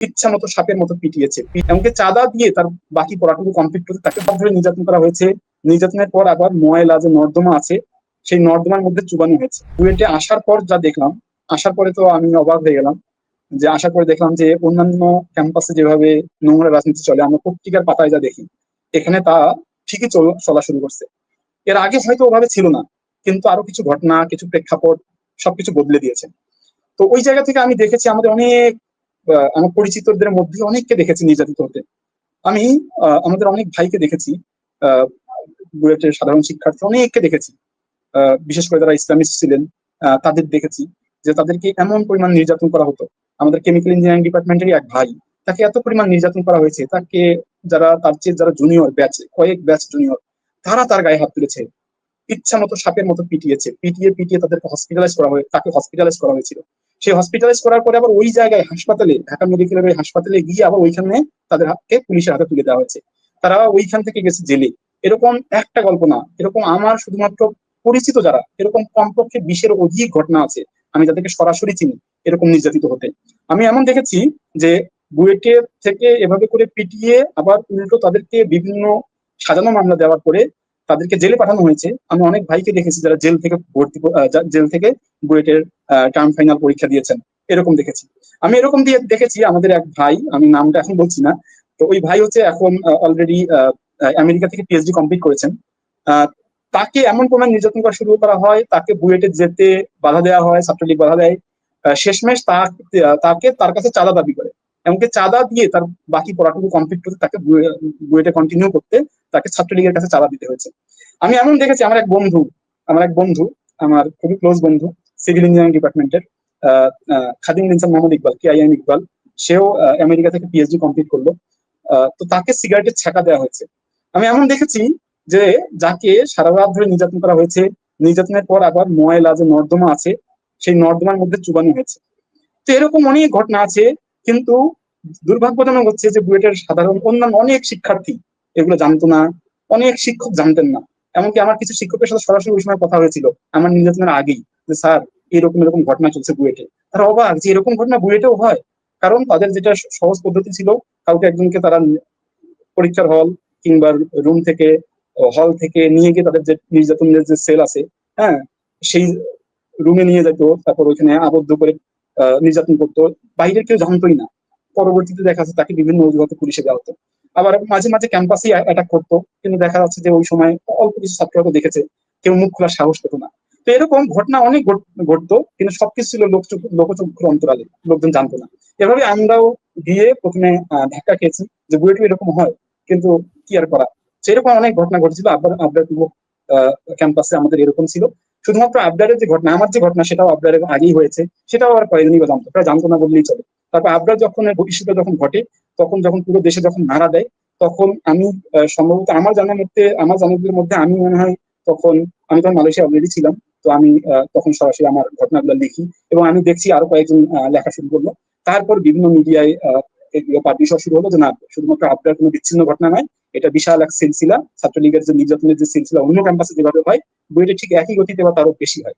ইচ্ছা মতো সাপের মতো পিটিয়েছে। এমনকি চাঁদা দিয়ে তার বাকি পড়াটুকু কমপ্লিট করতে তাকে ধরে নির্যাতন করা হয়েছে। নির্যাতনের পর আবার ময়লা যে নর্দমা আছে, সেই নর্দমার মধ্যে চুবানো হয়েছে। বুয়েটে আসার পর যা দেখলাম, আসার পরে তো আমি অবাক হয়ে গেলাম যে আসার পরে দেখলাম যে অন্যান্য ক্যাম্পাসে যেভাবে নোংরা রাজনীতি চলে, আমরা পত্রিকার পাতায় যা দেখি, এখানে তা ঠিকই চল- শুরু করছে। এর আগে হয়তো ওভাবে ছিল না, কিন্তু আরও কিছু ঘটনা, কিছু প্রেক্ষাপট সবকিছু বদলে দিয়েছে। তো ওই জায়গা থেকে আমি দেখেছি আমাদের অনেক আমার পরিচিতদের মধ্যে অনেককে দেখেছি নির্যাতিত হতে আমি আমাদের অনেক ভাইকে দেখেছি বুয়েটের সাধারণ শিক্ষার্থী অনেককে দেখেছি। বিশেষ করে যারা ইসলামিস্ট ছিলেন তাদের দেখেছি যে তাদেরকে এমন পরিমাণ নির্যাতন করা হতো। আমাদের কেমিক্যাল ইঞ্জিনিয়ারিং ডিপার্টমেন্টেরই এক ভাই, তাকে এত পরিমাণ নির্যাতন করা হয়েছে, তাকে যারা, তার চেয়ে যারা জুনিয়র ব্যাচ কয়েক ব্যাচ জুনিয়র তারা তার গায়ে হাত তুলেছে। ইচ্ছা মতো সাপের মতো পিটিয়েছে, পিটিয়ে পিটিয়ে তাদেরকে হসপিটালাইজ করা হয়ে, তাকে হসপিটালাইজ করা হয়েছিল। সেই হসপিটালাইজ করার পরে আবার ওই জায়গায় হাসপাতালে, ঢাকা মেডিকেলের ওই হাসপাতালে গিয়ে আবার ওইখানে তাদের হাতকে পুলিশের হাতে তুলে দেওয়া হয়েছে। তারা ওইখান থেকে গেছে জেলে। এরকম একটা গল্প না এরকম আমার শুধুমাত্র পরিচিত যারা, এরকম কমপক্ষে বিশের অধিক ঘটনা আছে, আমি যাদেরকে সরাসরি চিনি, এরকম নির্যাতিত হতে। আমি এমন দেখেছি যে বুয়েটের থেকে এভাবে করে পিটিয়ে আবার উল্টো তাদেরকে বিভিন্ন সাজানো মামলা দেওয়ার পরে তাদেরকে জেলে পাঠানো হয়েছে। আমি অনেক ভাইকে দেখেছি যারা জেল থেকে ভর্তি জেল থেকে বুয়েটের টার্ম ফাইনাল পরীক্ষা দিয়েছেন। এরকম দেখেছি। আমি এরকম দিয়ে দেখেছি আমাদের এক ভাই, আমি নামটা এখন বলছি না। তো ওই ভাই হচ্ছে এখন অলরেডি আমেরিকা থেকে পিএইচডি কমপ্লিট করেছেন। তাকে এমন পরিমাণ নির্যাতন করা শুরু করা হয়, তাকে বুয়েটে যেতে বাধা দেওয়া হয়, ছাত্রলীগ বাধা দেয়। শেষমেশ তাকে তার কাছে চাঁদা দাবি করে। এমনকি চাঁদা দিয়ে তার বাকি পড়াটুকু কমপ্লিট করতে তাকে বুয়ে- বুয়েটে কন্টিনিউ করতে তাকে ছাত্রলীগের কাছে চাঁদা দিতে হয়েছে। আমি এমন দেখেছি, আমার এক বন্ধু, আমার এক বন্ধু, আমার খুবই ক্লোজ বন্ধু সিভিল ইঞ্জিনিয়ারিং ডিপার্টমেন্টের খাদিম ইনসান মোহাম্মদ ইকবাল কে আইএম ইকবাল, সেও আমেরিকা থেকে পিএইচডি কমপ্লিট করল। তো তাকে সিগারেটের ছাকা দেওয়া হয়েছে। আমি এমন দেখেছি যে, যাকে সারা রাত ধরে নির্যাতন করা হয়েছে, নির্যাতনের পর আবার ময়লা যে নর্দমা আছে, সেই নর্দমার মধ্যে চুবানো হয়েছে। তো এরকম অনেক ঘটনা আছে, কিন্তু দুর্ভাগ্যজনক হচ্ছে যে বুয়েটের সাধারণ অন্যান্য অনেক শিক্ষার্থী এগুলো জানতো না। অনেক শিক্ষক জানতেন না। এমনকি আমার কিছু শিক্ষকের সাথে সরাসরি ওই সময় কথা হয়েছিল, আমার নির্যাতনের আগেই, যে স্যার, এরকম এরকম ঘটনা চলছে বুয়েটে। তারা অবাক যে এরকম ঘটনা বুয়েটেও হয়। কারণ তাদের যেটা সহজ পদ্ধতি ছিল, কাউকে একজনকে তারা পরীক্ষার হল কিংবা রুম থেকে হল থেকে নিয়ে গিয়ে তাদের যে নির্যাতনের যে সেল আছে হ্যাঁ সেই রুমে নিয়ে যেত, তারপর ওইখানে আবদ্ধ করে নির্যাতন করতো। বাইরের কেউ জানতোই না। পরবর্তীতে দেখা যাচ্ছে তাকে বিভিন্ন অজুহাতে পুলিশে দেওয়া হতো। আবার মাঝে মাঝে ক্যাম্পাসে অ্যাটাক করতো। কিন্তু দেখা যাচ্ছে যে ওই সময় অল্প কিছু ছাত্র হয়তো দেখেছে, কেউ মুখ খোলার সাহস পেত না। তো এরকম ঘটনা অনেক ঘটতো, কিন্তু সবকিছু ছিল লোকচক্ষু লোকচক্ষুর অন্তরালে, লোকজন জানতো না। এভাবে আমরাও গিয়ে প্রথমে ধাক্কা খেয়েছি যে বুয়েটে এরকম হয়, কিন্তু কি আর করা? সেরকম অনেক ঘটনা ঘটেছিল, আবার আবদার ক্যাম্পাসে আমাদের এরকম ছিল। শুধুমাত্র আবদারের যে ঘটনা, আমার যে ঘটনা, সেটাও আবদারের আগেই হয়েছে, সেটাও আর কয়েকদিনই বা জানতো, প্রায় জানতো না বললেই চলে। তারপর আবদার যখন ভবিষ্যতে যখন ঘটে, তখন যখন পুরো দেশে যখন নাড়া দেয়, তখন আমি সম্ভবত আমার জানার মধ্যে, আমার জানার মধ্যে আমি মনে হয় তখন, আমি তখন মালয়েশিয়া অলরেডি ছিলাম, তো আমি তখন সরাসরি আমার ঘটনাগুলো লিখি এবং আমি দেখছি আরও কয়েকজন লেখা শুরু করল। তারপর বিভিন্ন মিডিয়ায় এগুলো পাবলিশ শুরু হলো যে না, শুধুমাত্র আপনার কোনো বিচ্ছিন্ন ঘটনা নয় এটা বিশাল এক সিলসিলা, ছাত্রলীগের যে নির্যাতনের যে সিলসিলা, অন্য ক্যাম্পাসে যেভাবে হয়, বইটা ঠিক একই গতিতে বা তারও বেশি হয়।